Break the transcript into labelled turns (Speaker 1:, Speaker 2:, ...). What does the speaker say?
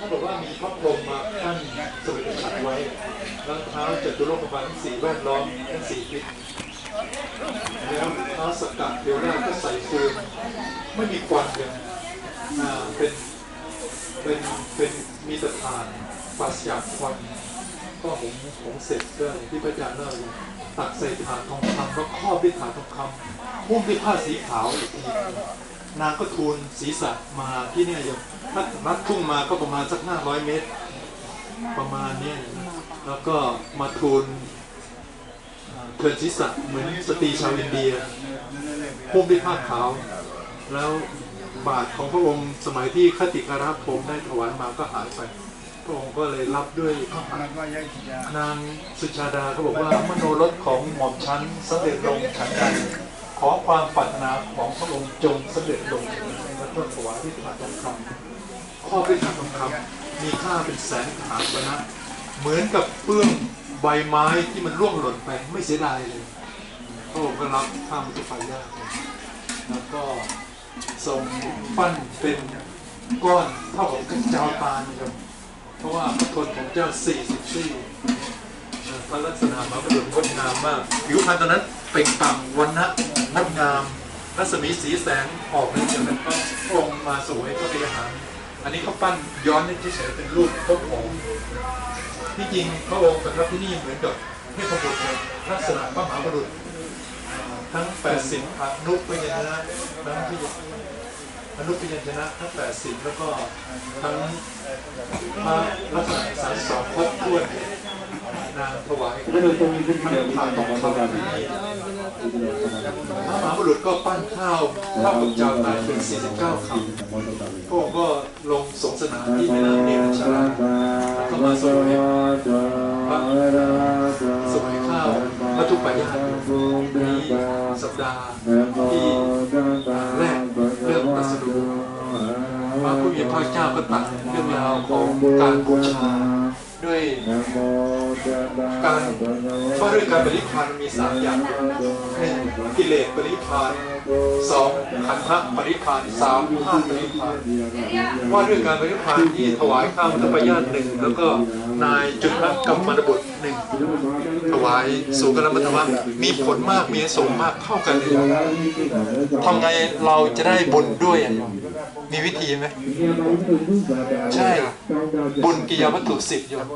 Speaker 1: ถ้าบอกว่ามีพระพรหมมาขั้นสวิตขัดไว้แล้วเท้าจตุโลกบาลทั้งสี่แวดล้อมทั้งสี่ทิศแล้วเท้าสกัดเทวราชก็ใส่ฟืนไม่มีควันเลยเป็นเป็นเป็นมีแต่ทานปราศจากควันก็ผมผมเสร็จก็อย่างที่พระอาจารย์เล่าเลยตักใส่ถาดทองคำก็ครอบด้วยถาดทองคำหุ้มด้วยผ้าสีขาวอีกที นางก็ทูลศีรษะมาที่เนี่ยโยมถ้ารัดทุ่งมาก็ประมาณสักห้าร้อยเมตร ประมาณเนี้ยแล้วก็มาทูลเทินศีรษะเหมือนสตรีชาวอินเดียพุ่มด้วยผ้าขาว แล้วบาทของพระองค์สมัยที่คติการะผมได้ถวายมาก็หายไปพระองค์ก็เลยรับด้วยนางสุชาดาก็บอกว่ามโนรสของหม่อมชั้นสำเร็จลงฉันใด ขอความปรารถนาของพระองค์จงสำเร็จลงและต้นถวายที่ถาดทองคำข้อด้วยถาดทองคำมีค่าเป็นแสนถาดนะเหมือนกับเปื้องใบไม้ที่มันร่วงหล่นไปไม่เสียดายเลยพระองค์ก็รับข้ามทุกไฟได้แล้วก็ทรงปั้นเป็นก้อนเท่ากับกระเจ้าตาลนะครับเพราะว่าพระทนของเจ้าสี่สิบสี่ พระลักษณะมหาบุรุษงดงามมาก ผิวพรรณตอนนั้นเปล่งปลั่งวันนะงดงาม รัศมีสีแสงออกเลยจากนั้นก็พระองค์มาสวยพระเตหารอันนี้เขาปั้นย้อนเฉยๆเป็นรูปพระองค์ที่จริงพระองค์ประทับที่นี่เหมือนกับเทพบุตรเลยลักษณะพระมหาบุรุษทั้ง 80อนุพยัญชนะทั้งที่อนุพยัญชนะทั้ง 80 แล้วก็ทั้งพระลักษณะสายสองครบถ้วน ถวายพระผ่านทองคำที่นี่พระมหาบุรุษก็ปั้นข้าวข้าวกับจ้าตายถึง49คำพระองค์ก็ลงสงสนานที่แม่น้ำเนรชาราแล้วก็มาสวยพระสวยข้าวมัทุปายาสัปดาห์ที่แรกเริ่มตรัสรู้พระผู้มีพระเจ้าก็ตัดเรื่องราวของการบูชาด้วย การเพราะด้วยการปริพานมีสามอย่างหนึ่งกิเลสปริพานสองขันธปริพานสามธาตุปริพานว่าด้วยการปฏิพานที่ถวายข้าวมัทปยาตหนึ่งแล้วก็นายจุลกรรมนบุตรหนึ่งถวายสู่กรมัตวะมีผลมากมีสงมากเท่ากันเลยทำไงเราจะได้บุญด้วยมีวิธีไหมใช่บุญกิยาวัตถุสิบโยม